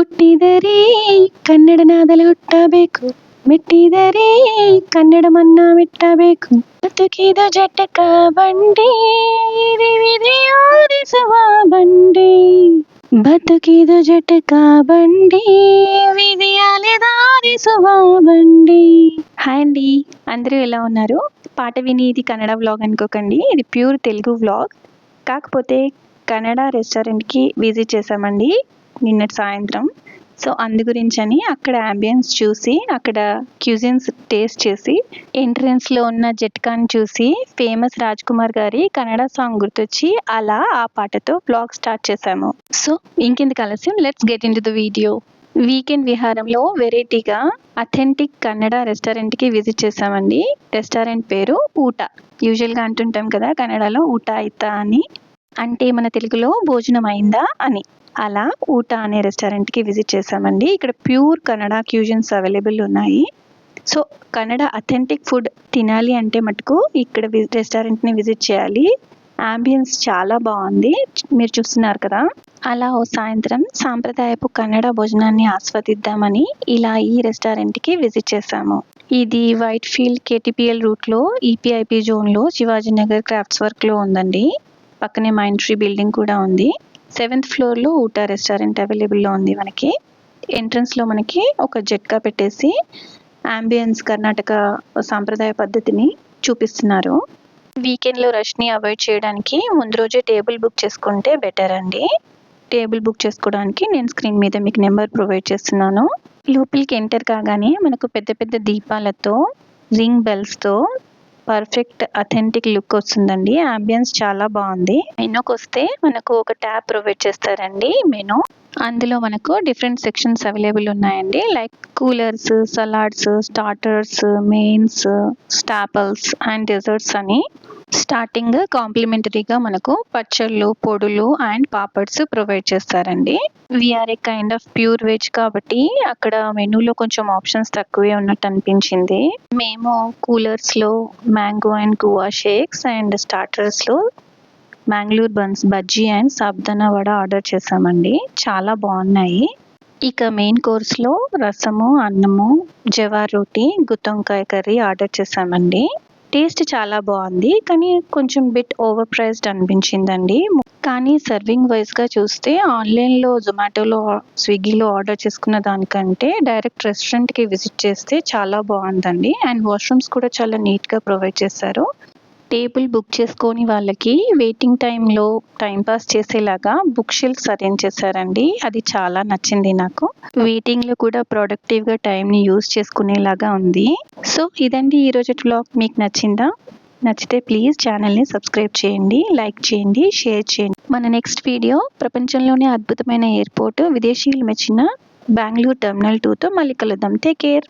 ಹುಟ್ಟಿದರೆ ಕನ್ನಡ ನಾದಲು ಹುಟ್ಟಬೇಕು ಮೆಟ್ಟಿದರೆ ಕನ್ನಡಮನ್ನ ಮೆಟ್ಟಬೇಕು ಬದುಕಿದ ಜಟಕ ಬಂಡಿ ಇದು ವಿಧಿಯೋದಿಸುವ ಬಂಡಿ ಬದುಕಿದ ಜಟಕ ಬಂಡಿ విజయాలే దారిసువ బండి హాయ్ అండి అందరూ ఎలా ఉన్నారు పాట విని ఇది కన్నడ వ్లాగ్ అనుకోకండి ఇది ప్యూర్ తెలుగు వ్లాగ్ కాకపోతే కన్నడ రెస్టారెంట్కి విజిట్ చేసామండి నిన్నటి సాయంత్రం. సో అందు గురించి అని అక్కడ అంబియన్స్ చూసి అక్కడ క్యూజిన్స్ టేస్ట్ చేసి ఎంట్రన్స్లో ఉన్న జట్కాన్ చూసి ఫేమస్ రాజ్ కుమార్ గారి కన్నడ సాంగ్ గుర్తొచ్చి అలా ఆ పాటతో బ్లాగ్ స్టార్ట్ చేశాము సో ఇంకెందుకు ఆలస్యం? Let's get into the video weekend విహారంలో వెరైటీగా అథెంటిక్ కన్నడ రెస్టారెంట్కి విజిట్ చేసామండి. రెస్టారెంట్ పేరు ఊట. యూజువల్గా అంటుంటాం కదా కన్నడలో ఊట అయితా అని. అంటే మన తెలుగులో భోజనం అయిందా అని. అలా ఊట అనే రెస్టారెంట్కి విజిట్ చేసామండి ఇక్కడ ప్యూర్ కన్నడ క్యూజన్స్ అవైలబుల్ ఉన్నాయి. సో కన్నడ అథెంటిక్ ఫుడ్ తినాలి అంటే మటుకు ఇక్కడ రెస్టారెంట్ని విజిట్ చేయాలి. అంబియన్స్ చాలా బాగుంది. మీరు చూస్తున్నారు కదా. అలా ఓ సాయంత్రం సాంప్రదాయపు కన్నడ భోజనాన్ని ఆస్వాదిద్దామని ఇలా ఈ రెస్టారెంట్కి విజిట్ చేశాము. ఇది వైట్ ఫీల్డ్ కేటీపీఎల్ రూట్లో ఈపీఐపి జోన్లో శివాజీనగర్ క్రాఫ్ట్స్ వర్క్లో ఉందండి. పక్కనే మైండ్ ట్రీ బిల్డింగ్ కూడా ఉంది. సెవెంత్ ఫ్లోర్లో ఊటా రెస్టారెంట్ అవైలబుల్లో ఉంది మనకి. ఎంట్రన్స్లో మనకి ఒక జట్కా పెట్టేసి అంబియన్స్ కర్ణాటక సాంప్రదాయ పద్ధతిని చూపిస్తున్నారు. వీకెండ్లో రష్ని అవాయిడ్ చేయడానికి ముందు రోజే టేబుల్ బుక్ చేసుకుంటే బెటర్ అండి. టేబుల్ బుక్ చేసుకోవడానికి నేను స్క్రీన్ మీద మీకు నెంబర్ ప్రొవైడ్ చేస్తున్నాను. లోపలికి ఎంటర్ కాగానే మనకు పెద్ద పెద్ద దీపాలతో రింగ్ బెల్స్తో పర్ఫెక్ట్ అథెంటిక్ లుక్ వస్తుందండి. అంబియన్స్ చాలా బాగుంది. మెనూకి వస్తే మనకు ఒక ట్యాబ్ ప్రొవైడ్ చేస్తారండి మెనూ అందులో మనకు డిఫరెంట్ సెక్షన్స్ అవైలబుల్ ఉన్నాయండి. Like coolers salads starters mains staples and desserts అని. స్టార్టింగ్ కాంప్లిమెంటరీగా మనకు పచ్చళ్ళు పొడులు అండ్ పాపడ్స్ ప్రొవైడ్ చేస్తారండి. We are a kind of pure veg కాబట్టి అక్కడ మెనూలో కొంచెం ఆప్షన్స్ తక్కువే ఉన్నట్టు అనిపించింది. మేము కూలర్స్లో mango and guava shakes and స్టార్టర్స్లో Mangalore buns bajji and sabudana vada order చేసామండి. చాలా బాగున్నాయి. ఇక మెయిన్ కోర్స్లో రసము అన్నము జవార్ రోటీ గుత్తొంకాయ కర్రీ ఆర్డర్ చేసామండి. టేస్ట్ చాలా బాగుంది కానీ కొంచెం బిట్ ఓవర్ ప్రైస్డ్ అనిపించిందండి. కానీ సర్వింగ్ వైజ్గా చూస్తే ఆన్లైన్లో జొమాటోలో స్విగ్గీలో ఆర్డర్ చేసుకున్న దానికంటే డైరెక్ట్ రెస్టారెంట్కి విజిట్ చేస్తే చాలా బాగుందండి. అండ్ వాష్రూమ్స్ కూడా చాలా నీట్గా ప్రొవైడ్ చేశారు. టేబుల్ బుక్ చేసుకొని వాళ్ళకి వెయిటింగ్ టైంలో టైంపాస్ చేసేలాగా బుక్ షెల్ఫ్స్ అరేంజ్ చేశారండి. అది చాలా నచ్చింది నాకు. వెయిటింగ్లో కూడా ప్రొడక్టివ్గా టైంని యూజ్ చేసుకునేలాగా ఉంది. సో ఇదండి ఈరోజు బ్లాగ్ మీకు నచ్చిందా? నచ్చితే ప్లీజ్ ఛానల్ని సబ్స్క్రైబ్ చేయండి లైక్ చేయండి షేర్ చేయండి. మన నెక్స్ట్ వీడియో ప్రపంచంలోనే అద్భుతమైన ఎయిర్పోర్ట్ విదేశీయులు మెచ్చిన బెంగళూరు టెర్మినల్ టూతో మళ్ళీ కలుద్దాం. Take care.